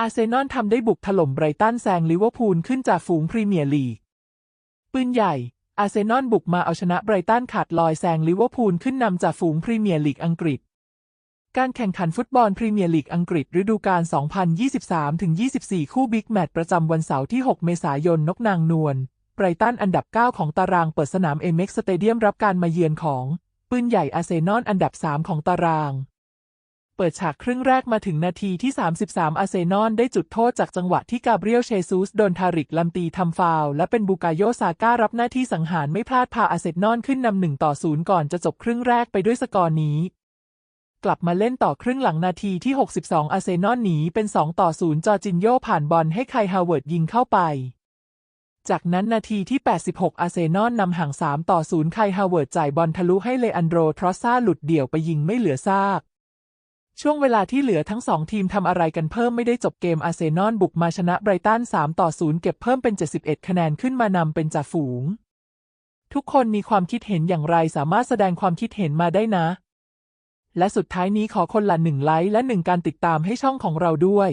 อาร์เซนอลทำได้บุกถล่มไบรตันแซงลิเวอร์พูลขึ้นจากฝูงพรีเมียร์ลีก ปืนใหญ่ อาร์เซนอลบุกมาเอาชนะไบรตันขาดลอยแซงลิเวอร์พูลขึ้นนำจากฝูงพรีเมียร์ลีกอังกฤษ การแข่งขันฟุตบอลพรีเมียร์ลีกอังกฤษฤดูกาล 2023-24 คู่บิ๊กแมตช์ประจำวันเสาร์ที่ 6 เมษายน นกนางนวล ไบรตันอันดับ 9 ของตารางเปิดสนามเอเม็กสเตเดียมรับการมาเยือนของ ปืนใหญ่อาร์เซนอลอันดับ 3 ของตาราง เปิดฉากครึ่งแรกมาถึงนาทีที่ 33 อาเซนอลได้จุดโทษจากจังหวะที่กาเบรียลเชซูสโดนทาริกลำตีทำฟาวและเป็นบูกาโยซาก้ารับหน้าที่สังหารไม่พลาดพาอาเซนอลขึ้นนำหนึ่งต่อศูนย์ก่อนจะจบครึ่งแรกไปด้วยสกอร์นี้ กลับมาเล่นต่อครึ่งหลังนาทีที่ 62 อาเซนอลหนีเป็น 2 ต่อ0จอร์จอจินโยผ่านบอลให้ไคฮาวเวิร์ดยิงเข้าไปจากนั้นนาทีที่ 86 อาเซนอลนำห่าง 3 ต่อ 0 ไคฮาวเวิร์ดจ่ายบอลทะลุให้เลอันโดรทรอสซาหลุดเดี่ยวไปยิงไม่เหลือซาก ช่วงเวลาที่เหลือทั้งสองทีมทำอะไรกันเพิ่มไม่ได้จบเกมอาร์เซนอลบุกมาชนะไบรตัน 3 ต่อ 0 เก็บเพิ่มเป็น 71 คะแนนขึ้นมานำเป็นจ่าฝูง ทุกคนมีความคิดเห็นอย่างไรสามารถแสดงความคิดเห็นมาได้นะ และสุดท้ายนี้ขอคนละหนึ่งไลค์และหนึ่งการติดตามให้ช่องของเราด้วย